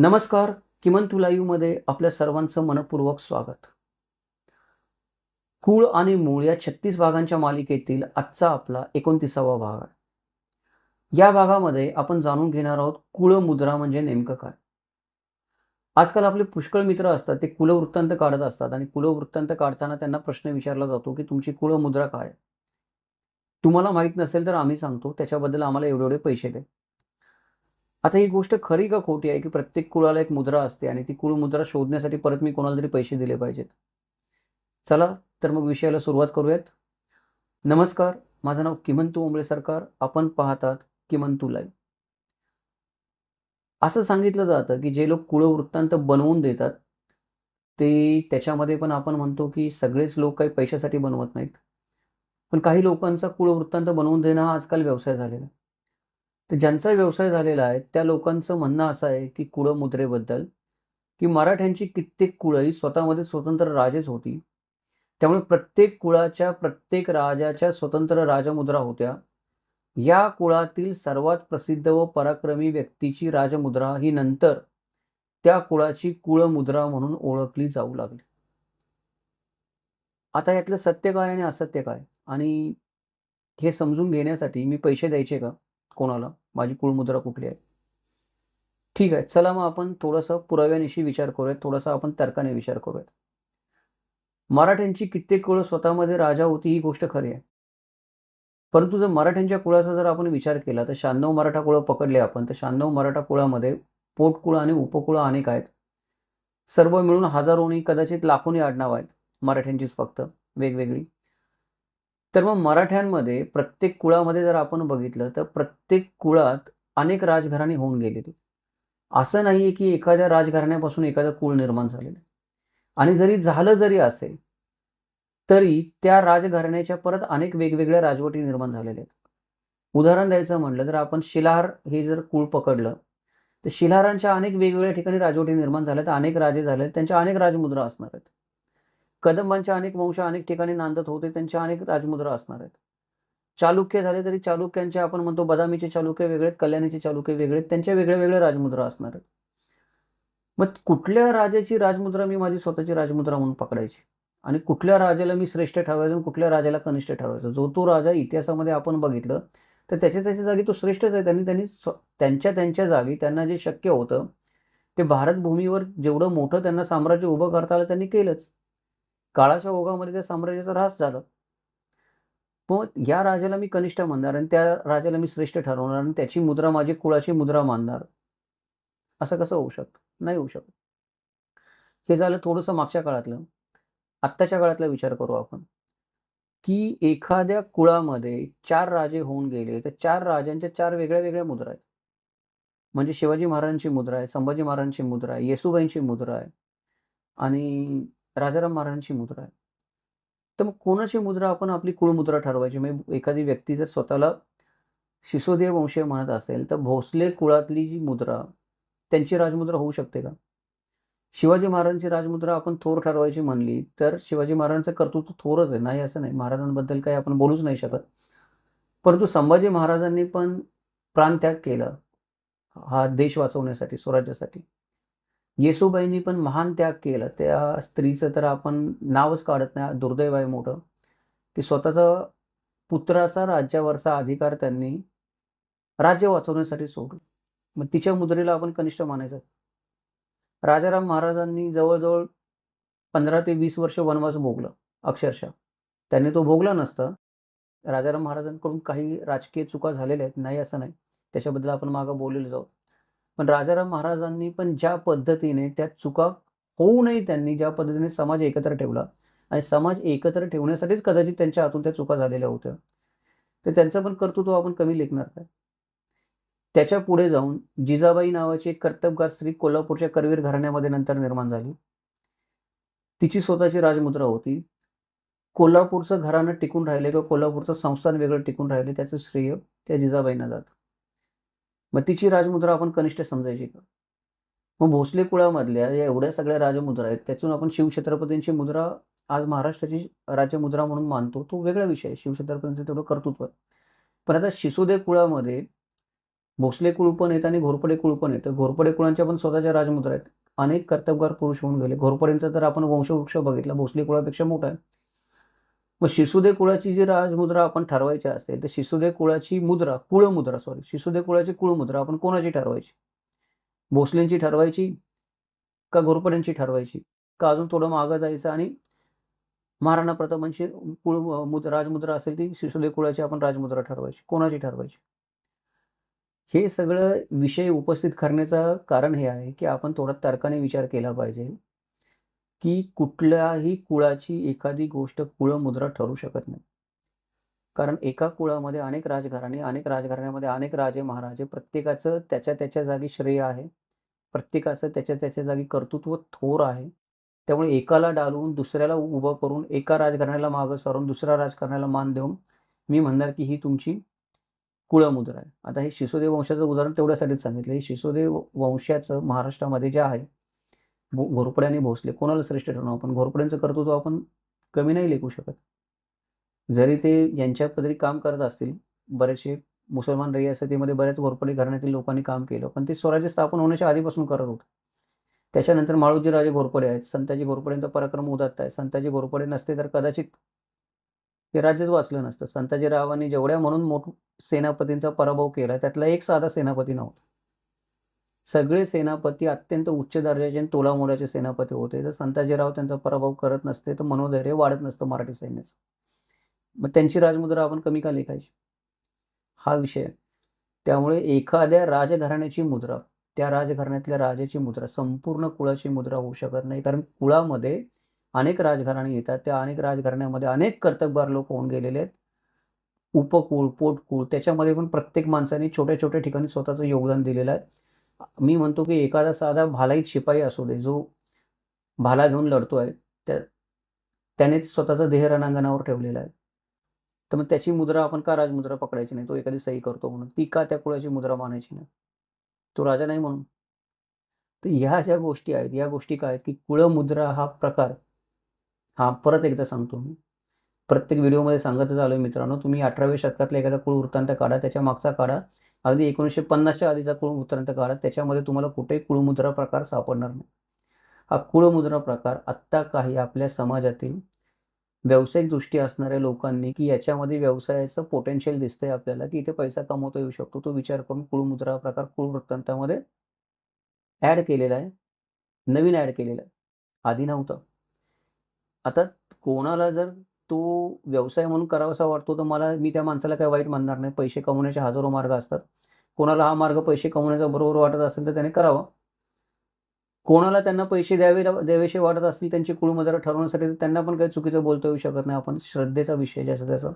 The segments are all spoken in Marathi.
नमस्कार किमन तुलायूमध्ये आपल्या सर्वांचं मनपूर्वक स्वागत. कुळ आणि मूळ या छत्तीस भागांच्या मालिकेतील आजचा आपला एकोणतीसावा भाग आहे. या भागामध्ये आपण जाणून घेणार आहोत कुळ मुद्रा म्हणजे नेमकं काय. आजकाल आपले पुष्कळ मित्र असतात ते कुलवृत्तांत काढत असतात आणि कुलवृत्तांत काढताना त्यांना प्रश्न विचारला जातो की तुमची कुळमुद्रा काय तुम्हाला माहीत नसेल तर आम्ही सांगतो त्याच्याबद्दल आम्हाला एवढे एवढे पैसे दे. आता ही गोष्ट खरी का खोटी आहे की प्रत्येक कुळाला एक मुद्रा असते आणि ती कुळ मुद्रा शोधण्यासाठी परत मी कोणाला तरी पैसे दिले पाहिजेत? चला तर मग विषयाला सुरुवात करूयात. नमस्कार माझं नाव किमंतू ओंबळे सरकार. आपण पाहतात किमंतू लाईव्ह असं सांगितलं जातं की जे लोक कुळवृत्तांत बनवून देतात ते त्याच्यामध्ये पण आपण म्हणतो की सगळेच लोक काही पैशासाठी बनवत नाहीत. पण काही लोकांचा कुळवृत्तांत बनवून देणं हा आजकाल व्यवसाय झालेला आहे. तर ज्यांचा व्यवसाय झालेला आहे त्या लोकांचं म्हणणं असं आहे की कुळमुद्रेबद्दल की मराठ्यांची कित्येक कुळं ही स्वतःमध्ये स्वतंत्र राजेच होती. त्यामुळे प्रत्येक कुळाच्या प्रत्येक राजाच्या स्वतंत्र राजमुद्रा होत्या. या कुळातील सर्वात प्रसिद्ध व पराक्रमी व्यक्तीची राजमुद्रा ही नंतर त्या कुळाची कुळमुद्रा म्हणून ओळखली जाऊ लागली. आता यातलं सत्य काय आणि असत्य काय? आणि हे समजून घेण्यासाठी मी पैसे द्यायचे का? कोणाला? माझी कुळमुद्रा कुठली आहे? ठीक आहे चला मग आपण थोडंसं पुराव्यानिशी विचार करूयात थोडासा आपण तर्काने विचार करूयात. मराठ्यांची कित्येक कुळ स्वतःमध्ये राजा होती ही गोष्ट खरी आहे. परंतु जर मराठ्यांच्या कुळाचा जर आपण विचार केला तर शहाण्णव मराठा कुळं पकडले आपण तर शहाण्णव मराठा कुळामध्ये पोटकुळ आणि उपकुळं अनेक आहेत. सर्व मिळून हजारोनी कदाचित लाखोनी आडनाव आहेत मराठ्यांचीच फक्त वेगवेगळी. तर मग मराठ्यांमध्ये प्रत्येक कुळामध्ये जर आपण बघितलं तर प्रत्येक कुळात अनेक राजघराणी होऊन गेलेली असं नाही आहे की एखाद्या राजघराण्यापासून एखादं कुळ निर्माण झालेलं आणि जरी झालं जरी असेल तरी त्या राजघराण्याच्या परत अनेक वेगवेगळ्या राजवटी निर्माण झालेल्या आहेत. उदाहरण द्यायचं म्हटलं तर आपण शिलाहार हे जर कुळ पकडलं तर शिलाहारांच्या अनेक वेगवेगळ्या ठिकाणी राजवटी निर्माण झाल्या तर अनेक राजे झाले त्यांच्या अनेक राजमुद्रा असणार आहेत. कदंबांच्या अनेक वंश अनेक ठिकाणी नांदत होते त्यांच्या अनेक राजमुद्रा असणार आहेत. चालुक्य झाले तरी चालुक्यांचे आपण म्हणतो बदामीचे चालुक्य वेगळेत कल्याणीचे चालुक्य वेगळेत त्यांच्या वेगळ्या वेगळ्या राजमुद्रा असणार आहेत. मग कुठल्या राजाची राजमुद्रा मी माझी स्वतःची राजमुद्रा म्हणून पकडायची? आणि कुठल्या राजाला मी श्रेष्ठ ठरवायचं आणि कुठल्या राजाला कनिष्ठ ठरवायचं? जो तो राजा इतिहासामध्ये आपण बघितलं तर त्याच्या त्याच्या जागी तो श्रेष्ठच आहे. त्यांनी त्यांनी त्यांच्या त्यांच्या जागी त्यांना जे शक्य होतं ते भारतभूमीवर जेवढं मोठं त्यांना साम्राज्य उभं करता आलं त्यांनी केलंच. काळाच्या ओघामध्ये त्या साम्राज्याचा ऱ्हास झाला. मग या राजाला मी कनिष्ठ मानणार आणि त्या राजाला मी श्रेष्ठ ठरवणार आणि त्याची मुद्रा माझी कुळाची मुद्रा मानणार. असं कसं होऊ शकतं? नाही होऊ शकत. हे झालं थोडंसं मागच्या काळातलं. आत्ताच्या काळातला विचार करू आपण. की एखाद्या कुळामध्ये चार राजे होऊन गेले तर चार राजांच्या चार वेगळ्या वेगळ्या मुद्रा आहेत. म्हणजे शिवाजी महाराजांची मुद्रा आहे संभाजी महाराजांची मुद्रा आहे येसुबाईंची मुद्रा आहे आणि राजाराम महाराजांची मुद्रा आहे. तर मग कोणाची मुद्रा आपण आपली कुळमुद्रा ठरवायची? म्हणजे एखादी व्यक्ती जर स्वतःला शिशोदेव वंशीय म्हणत असेल तर भोसले कुळातली जी मुद्रा त्यांची राजमुद्रा होऊ शकते का? शिवाजी महाराजांची राजमुद्रा आपण थोर ठरवायची म्हणली तर शिवाजी महाराजांचं कर्तृत्व थोरच आहे. नाही असं नाही. महाराजांबद्दल काही आपण बोलूच नाही शकत. परंतु संभाजी महाराजांनी पण प्राणत्याग केला हा देश वाचवण्यासाठी स्वराज्यासाठी. येसुबाईंनी पण महान त्याग केला. त्या स्त्रीचं तर आपण नावच काढत नाही. दुर्दैव आहे मोठं. की स्वतःचा पुत्राचा राज्यावरचा अधिकार त्यांनी राज्य वाचवण्यासाठी सोडलं. मग तिच्या मुद्रेला आपण कनिष्ठ मानायचं. राजाराम महाराजांनी जवळजवळ पंधरा ते वीस वर्ष वनवास भोगलं अक्षरशः. त्यांनी तो भोगला नसतं. राजाराम महाराजांकडून काही राजकीय चुका झालेल्या आहेत. नाही असं नाही. त्याच्याबद्दल आपण मागं बोललेलो जाऊ पण राजाराम महाराजांनी पण ज्या पद्धतीने त्या चुका होऊ नये त्यांनी ज्या पद्धतीने समाज एकत्र ठेवला आणि समाज एकत्र ठेवण्यासाठीच कदाचित त्यांच्या हातून त्या चुका झालेल्या होत्या. तर त्यांचं पण कर्तृत्व आपण कमी लेखणार काय? त्याच्या पुढे जाऊन जिजाबाई नावाची एक कर्तबगार स्त्री कोल्हापूरच्या करवीर घराण्यामध्ये नंतर निर्माण झाली. तिची स्वतःची राजमुद्रा होती. कोल्हापूरचं घराणं टिकून राहिले किंवा कोल्हापूरचं संस्थान वेगळं टिकून राहिले त्याचं श्रेय त्या जिजाबाईंना जातं. मग तिची राजमुद्रा आपण कनिष्ठ समजायची का? मग भोसले कुळामधल्या या एवढ्या सगळ्या राजमुद्रा आहेत त्यातून आपण शिवछत्रपतींची मुद्रा आज महाराष्ट्राची राज्यमुद्रा म्हणून मानतो तो वेगळा विषय आहे. शिवछत्रपतींचं तेवढं कर्तृत्व पण आता शिसोदे कुळामध्ये भोसले कुळ पण येत आणि घोरपडे कुळ पण येतं घोरपडे कुळांच्या पण स्वतःच्या राजमुद्रा आहेत. अनेक कर्तबगार पुरुष होऊन गेले. घोरपडेंचा जर आपण वंशवृक्ष बघितला. भोसले कुळापेक्षा मोठा आहे. मग शिसुदे कुळाची जी राजमुद्रा आपण ठरवायची असेल तर शिसुदे कुळाची मुद्रा कुळमुद्रा सॉरी शिसुदे कुळाची कुळमुद्रा आपण कोणाची ठरवायची? भोसलेंची ठरवायची का घोरपड्यांची ठरवायची? का अजून थोडं मागं जायचं आणि महाराणा प्रतापांची कुळ मुद राजमुद्रा असेल ती शिसुदे कुळाची आपण राजमुद्रा ठरवायची. कोणाची ठरवायची? हे सगळं विषय उपस्थित करण्याचं कारण हे आहे की आपण थोडा तर्काने विचार केला पाहिजे. की कुठल्याही कुळाची एखादी गोष्ट कुळमुद्रा ठरू शकत नाही. कारण एका कुळामध्ये अनेक राजघराणे अनेक राजघराण्यामध्ये अनेक राजे महाराजे प्रत्येकाचं त्याच्या त्याच्या जागी श्रेय आहे. प्रत्येकाचं त्याच्या त्याच्या जागी कर्तृत्व थोर आहे. त्यामुळे एकाला डालून दुसऱ्याला उभं करून एका राजघराण्याला मागं सारून दुसऱ्या राजकारण्याला मान देऊन मी म्हणणार की ही तुमची कुळमुद्रा आहे. आता हे शिशोदेव वंशाचं उदाहरण तेवढ्यासाठीच सांगितलं. हे शिशोदेव वंशाचं महाराष्ट्रामध्ये जे आहे घोरपडे आणि भोसले. कोणाला श्रेष्ठ ठरवणं आपण घोरपड्यांचं कर्तृत्व आपण कमी नाही लेखू शकत. जरी ते यांच्या पदरी काम करत असतील बरेचसे मुसलमान रियासतीमध्ये बऱ्याच घोरपडे घराण्यातील लोकांनी काम केलं पण ते स्वराज्य स्थापन होण्याच्या आधीपासून करत होतं. त्याच्यानंतर माळूजी राजे घोरपडे आहेत संताजी घोरपडेंचा पराक्रम उदात्त आहे. संताजी घोरपडे नसते तर कदाचित हे राज्यच वाचलं नसतं. संताजी रावांनी जेवढ्या म्हणून मोठ सेनापतींचा पराभव केला त्यातला एक साधा सेनापती नव्हता. सगळे सेनापती अत्यंत उच्च दर्जाचे आणि तोलामोलाचे सेनापती होते. जर संताजीराव त्यांचा पराभव करत नसते तर मनोधैर्य वाढत नसतं मराठी सैन्याचं. मग त्यांची राजमुद्रा आपण कमी का लिखायची? हा विषय त्यामुळे एखाद्या राजघराण्याची मुद्रा त्या राजघराण्यातल्या राजाची मुद्रा संपूर्ण कुळाची मुद्रा होऊ शकत नाही. कारण कुळामध्ये अनेक राजघराणे येतात. त्या अनेक राजघराण्यामध्ये अनेक कर्तबगार लोक होऊन गेलेले आहेत. उपकुळ पोटकुळ त्याच्यामध्ये पण प्रत्येक माणसाने छोट्या छोट्या ठिकाणी स्वतःचं योगदान दिलेलं आहे. मी म्हणतो की एखादा साधा भालाईत शिपाई असू दे जो भाला घेऊन लढतो आहे त्या त्याने स्वतःचा देह रणांगणावर ठेवलेला आहे. तर मग त्याची मुद्रा आपण का राजमुद्रा पकडायची नाही? तो एखादी सही करतो म्हणून. ती का त्या कुळाची मुद्रा मानायची नाही? तो राजा नाही म्हणून. तर ह्या ज्या गोष्टी आहेत या गोष्टी काय आहेत की कुळमुद्रा हा प्रकार हा परत एकदा सांगतो मी. प्रत्येक व्हिडिओमध्ये सांगतच आलो मित्रांनो तुम्ही अठराव्या शतकातला एखादा कुळ वृत्तांत काढा त्याच्या मागचा काढा. अगदी एकोणीसशे पन्नासच्या आधीचा कुळ वृत्तांत काढा त्याच्यामध्ये तुम्हाला कुठेही कुळमुद्रा प्रकार सापडणार नाही. हा कुळमुद्रा प्रकार आत्ता काही आपल्या समाजातील व्यावसायिक दृष्टी असणाऱ्या लोकांनी की याच्यामध्ये व्यवसायाचं पोटेन्शियल दिसतंय आपल्याला की इथे पैसा कमवता येऊ शकतो. तो विचार करून कुळमुद्रा प्रकार कुळ वृत्तांतामध्ये ॲड केलेला आहे. नवीन ॲड केलेला आहे. आधी नव्हतं. आता कोणाला जर तो व्यवसाय म्हणून करावासा वाटतो तर मला मी त्या माणसाला काही वाईट मानणार नाही. पैसे कमवण्याचे हजारो मार्ग असतात. कोणाला हा मार्ग पैसे कमवण्याचा बरोबर वाटत असेल तर त्याने करावा. कोणाला त्यांना पैसे द्यावे द्यावेसे वाटत असतील त्यांची कुळमुद्रा ठरवण्यासाठी तर त्यांना पण काही चुकीचं बोलता येऊ शकत नाही. आपण श्रद्धेचा विषय ज्याचा त्याचा.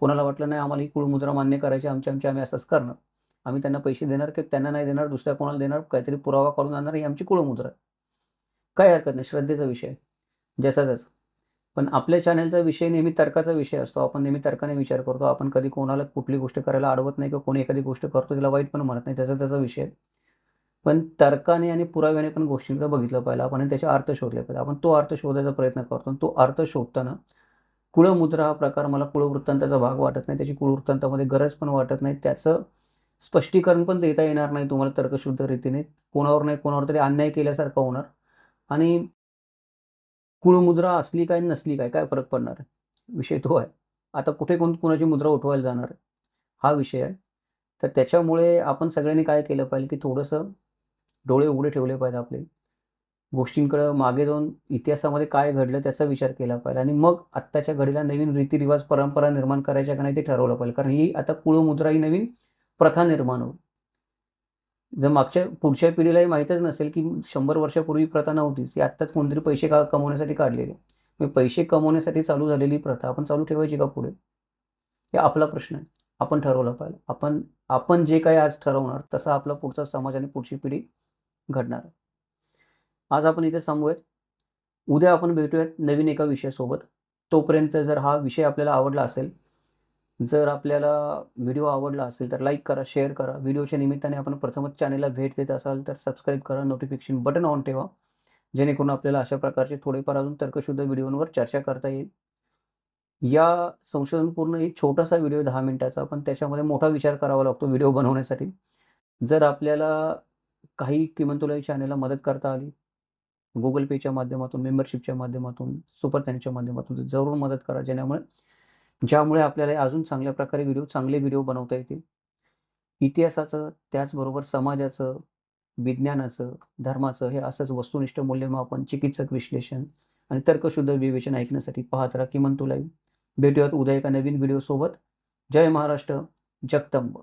कोणाला वाटलं नाही आम्हाला ही कुळमुद्रा मान्य करायची आमच्या आमच्या आम्ही असंच करणार. आम्ही त्यांना पैसे देणार की त्यांना नाही देणार दुसऱ्या कोणाला देणार काहीतरी पुरावा काढून आणणार ही आमची कुळमुद्रा आहे काही हरकत नाही श्रद्धेचा विषय. ज्याचा त्याचा. पण आपल्या चॅनलचा विषय नेहमी तर्काचा विषय असतो. आपण नेहमी तर्काने विचार करतो. आपण कधी कोणाला कुठली गोष्ट करायला अडवत नाही किंवा कोणी एखादी गोष्ट करतो तिला वाईट पण म्हणत नाही. त्याचा त्याचा विषय. पण तर्काने आणि पुराव्याने पण गोष्टींकडे बघितलं पाहिजे आपण त्याचे अर्थ शोधले पाहिजे. आपण तो अर्थ शोधायचा प्रयत्न करतो तो अर्थ शोधताना कुळमुद्रा हा प्रकार मला कुळवृत्तांताचा भाग वाटत नाही. त्याची कुळवृत्तांतामध्ये गरज पण वाटत नाही. त्याचं स्पष्टीकरण पण देता येणार नाही. तुम्हाला तर्कशुद्ध रीतीने. कोणावर नाही कोणावर तरी अन्याय केल्यासारखं होणार. आणि कुळमुद्रा असली काय नसली काय काय फरक पडणार? आहे विषय तो आहे. आता कुठे कोण कुणाची मुद्रा उठवायला जाणार आहे? हा विषय आहे. तर त्याच्यामुळे आपण सगळ्यांनी काय केलं पाहिजे की थोडंसं डोळे उघडे ठेवले पाहिजे आपले. गोष्टींकडं मागे जाऊन इतिहासामध्ये काय घडलं त्याचा विचार केला पाहिजे. आणि मग आत्ताच्या घडीला नवीन रीतिरिवाज परंपरा निर्माण करायच्या का नाही ते ठरवलं पाहिजे. कारण ही आता कुळमुद्रा ही नवीन प्रथा निर्माण होईल. जर मागच्या पुढच्या पिढीलाही माहीतच नसेल की शंभर वर्षापूर्वी प्रथा नव्हतीच. ही आत्ताच कोणतरी पैसे का कमवण्यासाठी काढलेले. मग पैसे कमवण्यासाठी चालू झालेली प्रथा आपण चालू ठेवायची का पुढे? हे आपला प्रश्न आहे. आपण ठरवला पाहिजे. आपण आपण जे काही आज ठरवणार तसा आपला पुढचा समाज आणि पुढची पिढी घडणार. आज आपण इथे थांबूयात. उद्या आपण भेटूयात नवीन एका विषयासोबत. तोपर्यंत जर हा विषय आपल्याला आवडला असेल जर आपल्याला व्हिडिओ आवडला असेल तर लाईक करा शेअर करा. व्हिडिओच्या निमित्ताने आपण प्रथमच चॅनेलला भेट देत असाल तर सबस्क्राईब करा नोटिफिकेशन बटन ऑन ठेवा. जेणेकरून आपल्याला अशा प्रकारचे थोडेफार अजून तर्कशुद्ध व्हिडिओंवर चर्चा करता येईल. या संशोधनपूर्ण एक छोटासा व्हिडिओ दहा मिनिटाचा पण त्याच्यामध्ये मोठा विचार करावा लागतो व्हिडिओ बनवण्यासाठी. जर आपल्याला काही किमंतुलाई चॅनलला मदत करता आली गुगल पेच्या माध्यमातून मेंबरशिपच्या माध्यमातून सुपर थँक्सच्या माध्यमातून जरूर मदत करा. ज्यामुळे ज्यामुळे आपल्याला अजून चांगल्या प्रकारे व्हिडिओ चांगले व्हिडिओ बनवता येतील. इतिहासाचं त्याचबरोबर समाजाचं विज्ञानाचं धर्माचं हे असंच वस्तुनिष्ठ मूल्यमापन चिकित्सक विश्लेषण आणि तर्कशुद्ध विवेचन ऐकण्यासाठी पाहत राहा किमान भेटूयात उद्या एका नवीन व्हिडिओसोबत जय महाराष्ट्र जगदंब.